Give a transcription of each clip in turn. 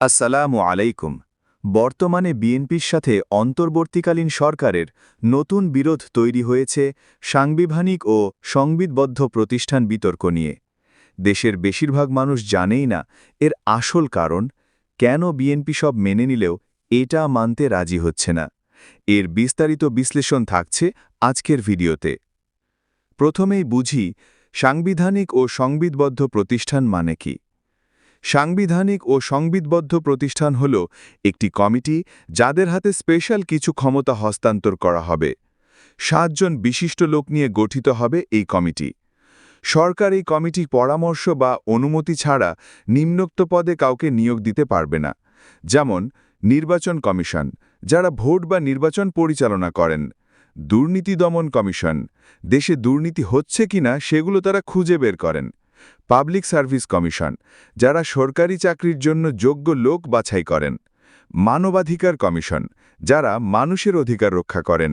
আসসালামু আলাইকুম। বর্তমানে বিএনপির সাথে অন্তর্বর্তীকালীন সরকারের নতুন বিরোধ তৈরি হয়েছে সাংবিধানিক ও সংবিদবদ্ধ প্রতিষ্ঠান বিতর্ক নিয়ে। দেশের বেশিরভাগ মানুষ জানেই না এর আসল কারণ, কেন বিএনপি সব মেনে নিলেও এটা মানতে রাজি হচ্ছে না। এর বিস্তারিত বিশ্লেষণ থাকছে আজকের ভিডিওতে। প্রথমেই বুঝি, সাংবিধানিক ও সংবিদবদ্ধ প্রতিষ্ঠান মানে কি? সাংবিধানিক ও সংবিদবদ্ধ প্রতিষ্ঠান হল একটি কমিটি যাদের হাতে স্পেশাল কিছু ক্ষমতা হস্তান্তর করা হবে। সাতজন বিশিষ্ট লোক নিয়ে গঠিত হবে এই কমিটি। সরকার এই কমিটি পরামর্শ বা অনুমতি ছাড়া নিম্নোক্ত পদে কাউকে নিয়োগ দিতে পারবে না। যেমন, নির্বাচন কমিশন, যারা ভোট বা নির্বাচন পরিচালনা করেন। দুর্নীতি দমন কমিশন, দেশে দুর্নীতি হচ্ছে কিনা সেগুলো তারা খুঁজে বের করেন। পাবলিক সার্ভিস কমিশন, যারা সরকারি চাকরির জন্য যোগ্য লোক বাছাই করেন। মানবাধিকার কমিশন, যারা মানুষের অধিকার রক্ষা করেন।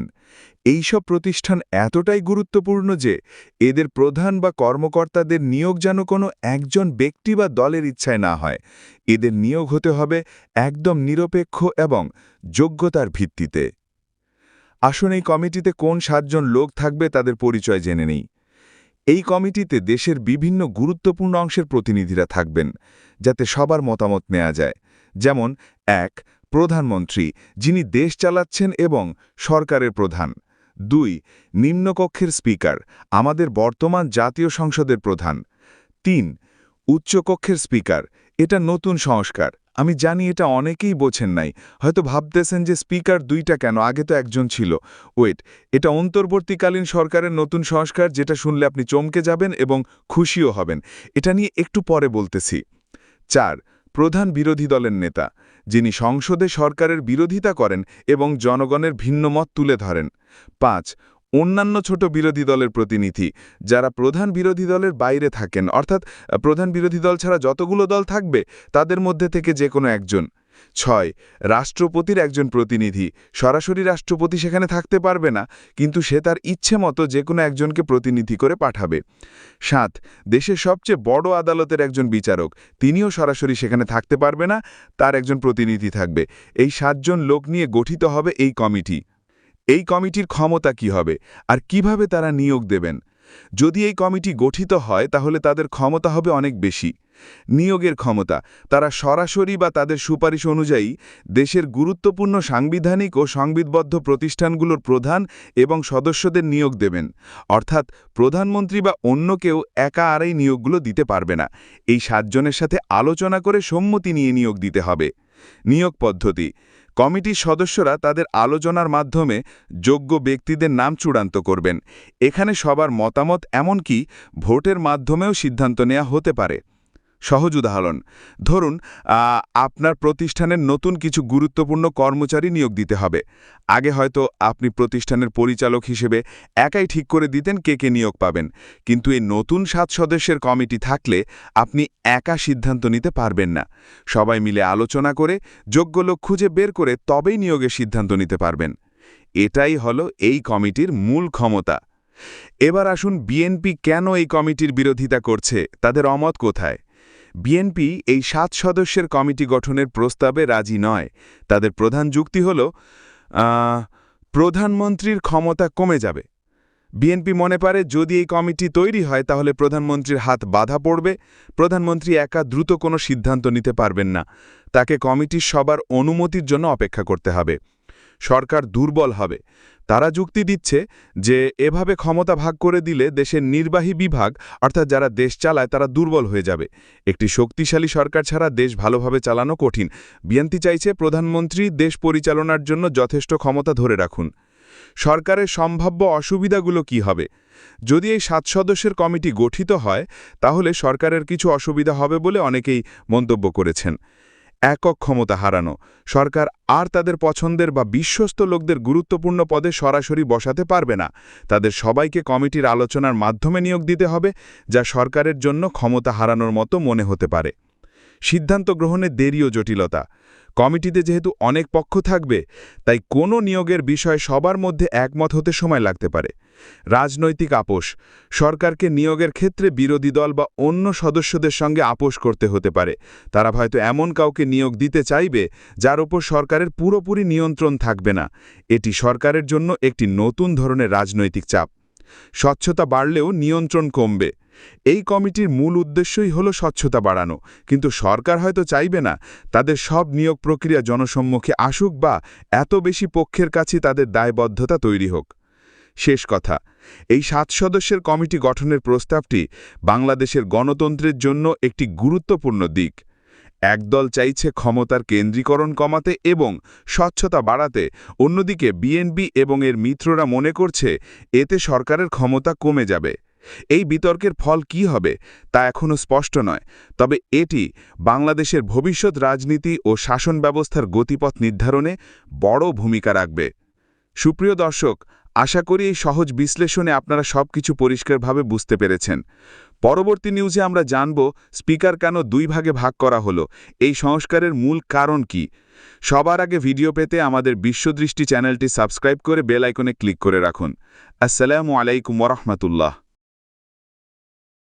এই সব প্রতিষ্ঠান এতটাই গুরুত্বপূর্ণ যে, এদের প্রধান বা কর্মকর্তাদের নিয়োগ যেন কোনো একজন ব্যক্তি বা দলের ইচ্ছায় না হয়। এদের নিয়োগ হতে হবে একদম নিরপেক্ষ এবং যোগ্যতার ভিত্তিতে। আসুন এই কমিটিতে কোন সাতজন লোক থাকবে তাদের পরিচয় জেনে নেই। এই কমিটিতে দেশের বিভিন্ন গুরুত্বপূর্ণ অংশের প্রতিনিধিরা থাকবেন, যাতে সবার মতামত নেওয়া যায়। যেমন, এক, প্রধানমন্ত্রী, যিনি দেশ চালাচ্ছেন এবং সরকারের প্রধান। দুই, নিম্নকক্ষের স্পিকার, আমাদের বর্তমান জাতীয় সংসদের প্রধান। তিন, উচ্চকক্ষের স্পিকার এটা নতুন সংস্কার। আমি জানি এটা অনেকেই বোঝেন নাই। হয়তো ভাবতেছেন যে স্পিকার দুইটা কেন? আগে তো একজন ছিল। ওয়েট, এটা অন্তর্বর্তীকালীন সরকারের নতুন সংস্কার যেটা শুনলে আপনি চমকে যাবেন এবং খুশিও হবেন। এটা নিয়ে একটু পরে বলতেছি। চার, প্রধান বিরোধী দলের নেতা, যিনি সংসদে সরকারের বিরোধিতা করেন এবং জনগণের ভিন্নমত তুলে ধরেন। পাঁচ অন্যান্য ছোট বিরোধী দলের প্রতিনিধি, যারা প্রধান বিরোধী দলের বাইরে থাকেন, অর্থাৎ প্রধান বিরোধী দল ছাড়া যতগুলো দল থাকবে, তাদের মধ্যে থেকে যে কোনো একজন। ছয়, রাষ্ট্রপতির একজন প্রতিনিধি, সরাসরি রাষ্ট্রপতি সেখানে থাকতে পারবে না, কিন্তু সে তার ইচ্ছে মতো যে কোনো একজনকে প্রতিনিধি করে পাঠাবে। সাত, দেশের সবচেয়ে বড় আদালতের একজন বিচারক, তিনিও সরাসরি সেখানে থাকতে পারবে না, তার একজন প্রতিনিধি থাকবে। এই সাতজন লোক নিয়ে গঠিত হবে এই কমিটি। এই কমিটির ক্ষমতা কি হবে? আর কীভাবে তারা নিয়োগ দেবেন? যদি এই কমিটি গঠিত হয়, তাহলে তাদের ক্ষমতা হবে অনেক বেশি। নিয়োগের ক্ষমতা, তারা সরাসরি বা তাদের সুপারিশ অনুযায়ী দেশের গুরুত্বপূর্ণ সাংবিধানিক ও সংবিদবদ্ধ প্রতিষ্ঠানগুলোর প্রধান এবং সদস্যদের নিয়োগ দেবেন। অর্থাৎ প্রধানমন্ত্রী বা অন্য কেউ একা আর এই নিয়োগগুলো দিতে পারবে না। এই সাতজনের সাথে আলোচনা করে সম্মতি নিয়ে নিয়োগ দিতে হবে। নিয়োগ পদ্ধতি কমিটির সদস্যরা তাদের আলোচনার মাধ্যমে যোগ্য ব্যক্তিদের নাম চূড়ান্ত করবেন। এখানে সবার মতামত এমনকি ভোটের মাধ্যমেও সিদ্ধান্ত নেওয়া হতে পারে। সহজ উদাহরণ। ধরুন আপনার প্রতিষ্ঠানের নতুন কিছু গুরুত্বপূর্ণ কর্মচারী নিয়োগ দিতে হবে। আগে হয়তো আপনি প্রতিষ্ঠানের পরিচালক হিসেবে একাই ঠিক করে দিতেন কে কে নিয়োগ পাবেন। কিন্তু এই নতুন সাত সদস্যের কমিটি থাকলে আপনি একা সিদ্ধান্ত নিতে পারবেন না। সবাই মিলে আলোচনা করে, যোগ্য লোক খুঁজে বের করে তবেই নিয়োগের সিদ্ধান্ত নিতে পারবেন। এটাই হলো এই কমিটির মূল ক্ষমতা। এবার আসুন বিএনপি কেন এই কমিটির বিরোধিতা করছে? তাদের অমত কোথায়? বিএনপি এই সাত সদস্যের কমিটি গঠনের প্রস্তাবে রাজি নয়। তাদের প্রধান যুক্তি হল প্রধানমন্ত্রীর ক্ষমতা কমে যাবে। বিএনপি মনে পারে যদি এই কমিটি তৈরি হয়, তাহলে প্রধানমন্ত্রীর হাত বাধা পড়বে। প্রধানমন্ত্রী একা দ্রুত কোনো সিদ্ধান্ত নিতে পারবেন না। তাকে কমিটির সবার অনুমতির জন্য অপেক্ষা করতে হবে। সরকার দুর্বল হবে। তারা যুক্তি দিচ্ছে যে, এভাবে ক্ষমতা ভাগ করে দিলে দেশের নির্বাহী বিভাগ, অর্থাৎ যারা দেশ চালায়, তারা দুর্বল হয়ে যাবে। একটি শক্তিশালী সরকার ছাড়া দেশ ভালোভাবে চালানো কঠিন। বিএনপি চাইছে প্রধানমন্ত্রী দেশ পরিচালনার জন্য যথেষ্ট ক্ষমতা ধরে রাখুন। সরকারের সম্ভাব্য অসুবিধাগুলো কি হবে? যদি এই সাত সদস্যের কমিটি গঠিত হয়, তাহলে সরকারের কিছু অসুবিধা হবে বলে অনেকেই মন্তব্য করেছেন। একক ক্ষমতা হারানো। সরকার আর তাদের পছন্দের বা বিশ্বস্ত লোকদের গুরুত্বপূর্ণ পদে সরাসরি বসাতে পারবে না। তাদের সবাইকে কমিটির আলোচনার মাধ্যমে নিয়োগ দিতে হবে, যা সরকারের জন্য ক্ষমতা হারানোর মতো মনে হতে পারে। সিদ্ধান্ত গ্রহণে দেরিও জটিলতা। কমিটিতে যেহেতু অনেক পক্ষ থাকবে, তাই কোনো নিয়োগের বিষয়ে সবার মধ্যে একমত হতে সময় লাগতে পারে। রাজনৈতিক আপোষ, সরকারকে নিয়োগের ক্ষেত্রে বিরোধী দল বা অন্য সদস্যদের সঙ্গে আপোষ করতে হতে পারে। তারা হয়তো এমন কাউকে নিয়োগ দিতে চাইবে, যার ওপর সরকারের পুরোপুরি নিয়ন্ত্রণ থাকবে না। এটি সরকারের জন্য একটি নতুন ধরনের রাজনৈতিক চাপ। স্বচ্ছতা বাড়লেও নিয়ন্ত্রণ কমবে। এই কমিটির মূল উদ্দেশ্যই হলো স্বচ্ছতা বাড়ানো। কিন্তু সরকার হয়তো চাইবে না তাদের সব নিয়োগ প্রক্রিয়া জনসম্মুখে আসুক বা এত বেশি পক্ষের কাছে তাদের দায়বদ্ধতা তৈরি হোক। শেষ কথা, এই সাত সদস্যের কমিটি গঠনের প্রস্তাবটি বাংলাদেশের গণতন্ত্রের জন্য একটি গুরুত্বপূর্ণ দিক। একদল চাইছে ক্ষমতার কেন্দ্রীকরণ কমাতে এবং স্বচ্ছতা বাড়াতে, অন্যদিকে বিএনপি এবং এর মিত্ররা মনে করছে এতে সরকারের ক্ষমতা কমে যাবে। এই বিতর্কের ফল কি হবে তা এখনও স্পষ্ট নয়, তবে এটি বাংলাদেশের ভবিষ্যৎ রাজনীতি ও শাসন ব্যবস্থার গতিপথ নির্ধারণে বড় ভূমিকা রাখবে। সুপ্রিয় দর্শক, আশা করি এই সহজ বিশ্লেষণে আপনারা সবকিছু পরিষ্কারভাবে বুঝতে পেরেছেন। পরবর্তী নিউজে আমরা জানব স্পিকার কেন দুই ভাগে ভাগ করা হলো, এই সংস্কারের মূল কারণ কি। সবার আগে ভিডিও পেতে আমাদের বিশ্বদৃষ্টি চ্যানেলটি সাবস্ক্রাইব করে বেল আইকনে ক্লিক করে রাখুন। আসসালামু আলাইকুম ওরহমতুল্লাহ